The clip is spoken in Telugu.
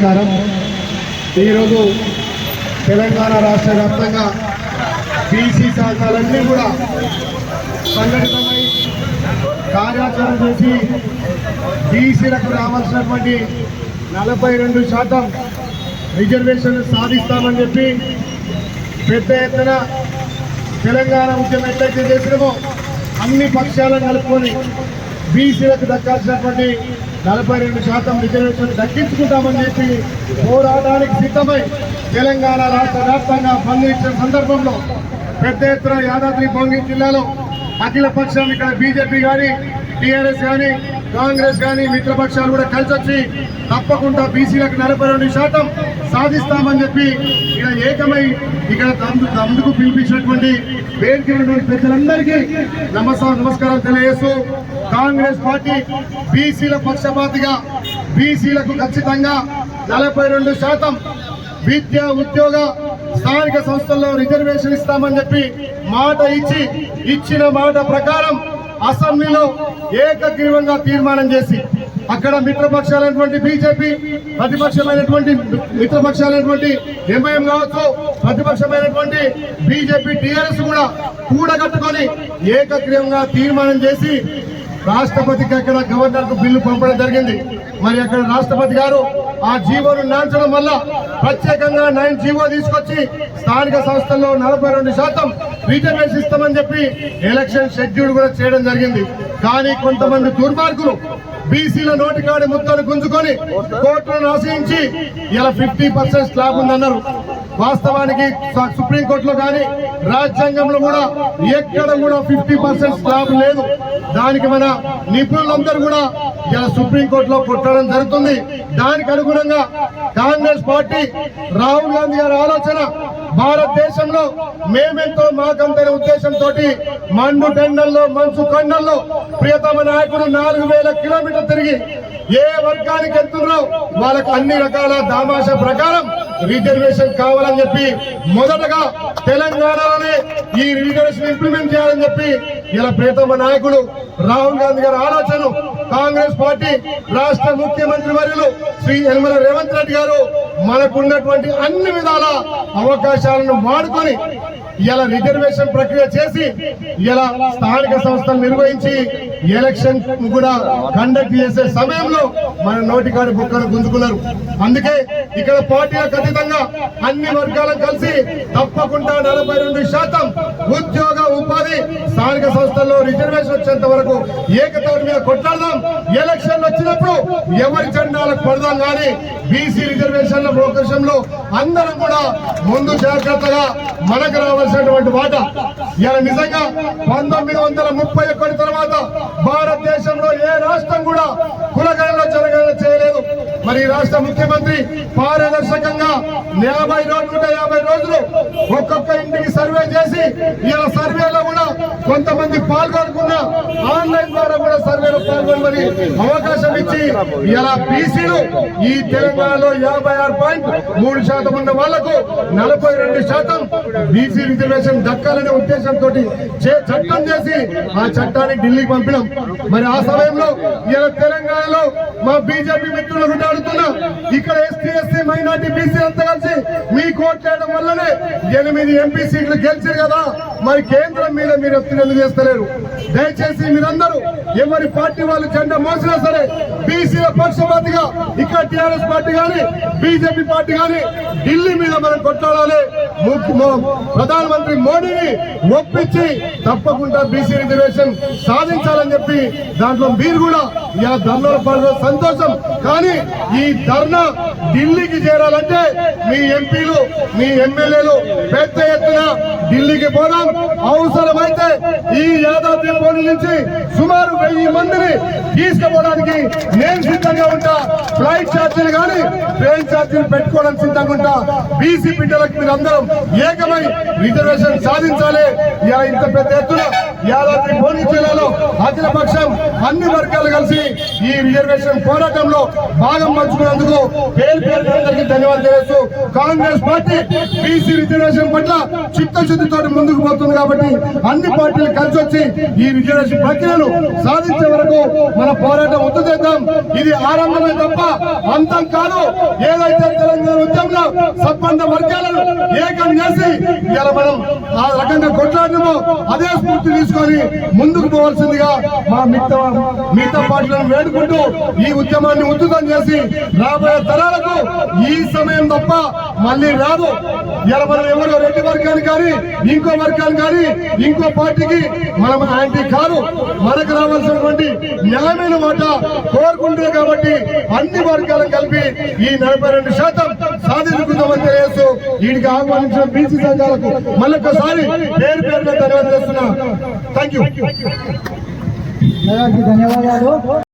నమస్కారం. ఈరోజు తెలంగాణ రాష్ట్ర వ్యాప్తంగా బీసీ శాఖలన్నీ కూడా సంఘటితమై కార్యాచరణ చేసి బీసీలకు రావాల్సినటువంటి నలభై రెండు శాతం రిజర్వేషన్ సాధిస్తామని చెప్పి పెద్ద ఎత్తున తెలంగాణ ఉద్యమం ఎట్లయితే చేసినామో అన్ని పక్షాలను కలుపుకొని బీసీలకు దక్కాల్సినటువంటి నలభై రెండు శాతం రిజర్వేషన్ తగ్గించుకుంటామని చెప్పి పోరాటానికి సిద్ధమై తెలంగాణ రాష్ట్ర వ్యాప్తంగా పనిచేసిన సందర్భంలో పెద్ద ఎత్తున యాదాద్రి భోగి జిల్లాలో అఖిల పక్షం ఇక్కడ బీజేపీ కానీ టీఆర్ఎస్ కానీ కాంగ్రెస్ కానీ మిత్రపక్షాలు కూడా కలిసి వచ్చి తప్పకుండా బీసీలకు నలభై రెండు శాతం సాధిస్తామని చెప్పి ఇక్కడ ఏకమై ఇక్కడ అందుకు పిలిపించినటువంటి వేదిక ఉన్నటువంటి పెద్దలందరికీ నమస్కారం నమస్కారం తెలియజేస్తూ కాంగ్రెస్ పార్టీ బీసీల పక్షపాతిగా బీసీలకు ఖచ్చితంగా నలభై రెండు శాతం విద్య ఉద్యోగ స్థానిక సంస్థల్లో రిజర్వేషన్ ఇస్తామని చెప్పి మాట ఇచ్చి ఇచ్చిన మాట ప్రకారం అసెంబ్లీలో ఏకగ్రీవంగా తీర్మానం చేసి అక్కడ మిత్రపక్షాలైనటువంటి బీజేపీ ప్రతిపక్షమైనటువంటి మిత్రపక్షాలైనటువంటి ఎంఐఎం కావచ్చు ప్రతిపక్షమైనటువంటి బీజేపీ టీఆర్ఎస్ కూడా కూడగట్టుకొని ఏకగ్రీవంగా తీర్మానం చేసి రాష్ట్రపతికి అక్కడ గవర్నర్కు బిల్లు పంపడం జరిగింది. మరి అక్కడ రాష్ట్రపతి గారు ఆ జీవోను నాంచడం వల్ల ప్రత్యేకంగా నైన్ జీవో తీసుకొచ్చి స్థానిక సంస్థల్లో నలభై రెండు శాతం బీజేపీ ఇస్తామని చెప్పి ఎలక్షన్ షెడ్యూల్ కూడా చేయడం జరిగింది. కానీ కొంతమంది దుర్మార్గులు బీసీల నోటికాడి ముద్దలు గుంజుకొని కోర్టులను ఆశ్రయించి ఇలా ఫిఫ్టీ పర్సెంట్ స్లాబ్ ఉందన్నారు. వాస్తవానికి సుప్రీంకోర్టులో కానీ రాజ్యాంగంలో కూడా ఎక్కడ కూడా ఫిఫ్టీ పర్సెంట్ స్లాబ్ లేదు. దానికి మన నిపుణులందరూ కూడా ఇలా సుప్రీంకోర్టులో కొట్టడం జరుగుతుంది. దానికి అనుగుణంగా కాంగ్రెస్ పార్టీ రాహుల్ గాంధీ గారి ఆలోచన భారతదేశంలో మేమెంతో మాకంతైన ఉద్దేశంతో మండు టెండల్లో మంచు కొండల్లో ప్రియతమ నాయకుడు నాలుగు వేల కిలోమీటర్ తిరిగి ఏ వర్గానికి ఎత్తున్నారో వాళ్ళకు అన్ని రకాల దామాష ప్రకారం రిజర్వేషన్ కావాలని చెప్పి మొదటగా తెలంగాణలోనే ఈ రిజర్వేషన్ ఇంప్లిమెంట్ చేయాలని చెప్పి ఇలా ప్రియతమ నాయకుడు రాహుల్ గాంధీ గారి ఆలోచన కాంగ్రెస్ పార్టీ రాష్ట్ర ముఖ్యమంత్రి వర్యులు శ్రీ యనమల రేవంత్ రెడ్డి గారు మనకున్నటువంటి అన్ని విధాల అవకాశాలను వాడుకొని ఇలా రిజర్వేషన్ ప్రక్రియ చేసి ఇలా స్థానిక సంస్థలు నిర్వహించి ఎలక్షన్ కూడా కండక్ట్ చేసే సమయంలో మన నోటికాడి బుక్కను గుంజుకున్నారు. అందుకే ఇక్కడ పార్టీలకు ఖచ్చితంగా అన్ని వర్గాలను కలిసి తప్పకుండా నలభై రెండు శాతం ఉద్యోగ స్థానిక సంస్థల్లో రిజర్వేషన్ వచ్చేంత వరకు ఏకతోటి మీద కొట్లాడదాం. ఎలక్షన్ వచ్చినప్పుడు ఎవరి జెండాలకు పడదాం కానీ బీసీ రిజర్వేషన్ల ప్రోకర్షంలో అందరం కూడా ముందు జాగ్రత్తగా మనకు రావాల్సినటువంటి వాట. ఇలా నిజంగా పంతొమ్మిది వందల ముప్పై ఒకటి తర్వాత భారతదేశంలో ఏ రాష్ట్రం కూడా కులగా మరి రాష్ట్ర ముఖ్యమంత్రి పారదర్శకంగా యాభై రోజులు నూట యాభై రోజులు ఒక్కొక్క ఇంటికి సర్వే చేసి ఇలా సర్వేలో కూడా కొంతమంది పాల్గొనుకున్న ఆన్లైన్ ద్వారా కూడా సర్వేలో పాల్గొనమని అవకాశం ఇచ్చి ఇలా బీసీలు ఈ తెలంగాణలో యాభై ఆరు పాయింట్ మూడు శాతం ఉన్న వాళ్ళకు నలభై రెండు శాతం బీసీ రిజర్వేషన్ దక్కాలనే ఉద్దేశంతో చట్టం చేసి ఆ చట్టాన్ని ఢిల్లీకి పంపినాం. మరి ఆ సమయంలో ఇలా తెలంగాణలో మా బీజేపీ మిత్రులకు కూడా చెప్తున్నా ఇక్కడ ఎస్టీ ఎస్సీ మైనార్టీ బీసీ అంతా కలిసి మీ కోట్ చేయడం వల్లనే ఎనిమిది ఎంపీ సీట్లు గెలిచారు కదా. మరి కేంద్రం మీద మీరు ఎత్తున ఎందుకు చేస్తలేరు? దయచేసి మీరందరూ ఎవరి పార్టీ వాళ్ళు జెండా మోసినా సరే బీసీల పక్షపాతిగా ఇక్కడ టిఆర్ఎస్ పార్టీ కానీ బీజేపీ పార్టీ కానీ ఢిల్లీ మీద మనం కొట్లాడాలి. ప్రధానమంత్రి మోడీని ఒప్పించి తప్పకుండా బీసీ రిజర్వేషన్ సాధించాలని చెప్పి దాంట్లో మీరు కూడా ఇలా ధర్నాలు పడడం సంతోషం. కానీ ఈ ధర్నా ఢిల్లీకి చేరాలంటే మీ ఎంపీలు మీ ఎమ్మెల్యేలు పెద్ద ఎత్తున ఢిల్లీకి పోదాం అవసరమైతే ఈ యాదాద్రి పోటీ నుంచి సుమారు వెయ్యి మందిని తీసుకుపోవడానికి నేను సిద్ధంగా ఉంటా. ఫ్లైట్ ఛార్జీలు కానీ ట్రైన్ ఛార్జీలు పెట్టుకోవడానికి సిద్ధంగా ఉంటా. బీసీ బిడ్డలకు మీరందరం అందరం ఏకమై రిజర్వేషన్ సాధించాలి. ఇలా ఇంత పెద్ద ఎత్తున యాదాద్రి భువనగిరి జిల్లాలో అఖిల అన్ని వర్గాలు కలిసి ఈ రిజర్వేషన్ పోరాటంలో భాగం పంచుకున్నందుకు పేరు పేరు ధన్యవాదాలు తెలియజేస్తూ కాంగ్రెస్ పార్టీ బీసీ రిజర్వేషన్ పట్ల చిత్తశుద్ధితో ముందుకు పోతుంది కాబట్టి అన్ని పార్టీలు కలిసి వచ్చి ఈ రిజర్వేషన్ ప్రక్రియను సాధించే వరకు మన పోరాటం ఒత్తు చేద్దాం. ఇది ఆరంభమే తప్ప అంతం కాదు. ఏదైతే తెలంగాణ ఉద్యమంలో సంబంధ వర్గాలను ఏకం చేసి ఇలా మనం ఆ రకంగా కొట్లాడినమో అదే స్ఫూర్తి తీసుకొని ముందుకు పోవాల్సిందిగా మా మిత్ర మిగతా పార్టీలను వేడుకుంటూ ఈ ఉద్యమాన్ని ఉద్ధృతం చేసి రాబోయే తరాలకు ఈ సమయం తప్ప మళ్ళీ రాదు. ఇలా ఎవరో రెడ్డి వర్గాన్ని కానీ ఇంకో వర్గాన్ని కానీ ఇంకో పార్టీకి మనం యాంటీ కాదు. మనకు రావాల్సినటువంటి న్యాయమైన మాట కోరుకుంటుంది కాబట్టి అన్ని వర్గాలను కలిపి ఈ నలభై రెండు శాతం సాధించుకుందామని తెలియజేస్తూ వీడికి ఆహ్వానించిన బీసీ సంఘాలకు మళ్ళొకసారి పేరు పేరున ధన్యవాదాలు చేస్తున్నా థ్యాంక్ యూ ధన్యవాదాలు.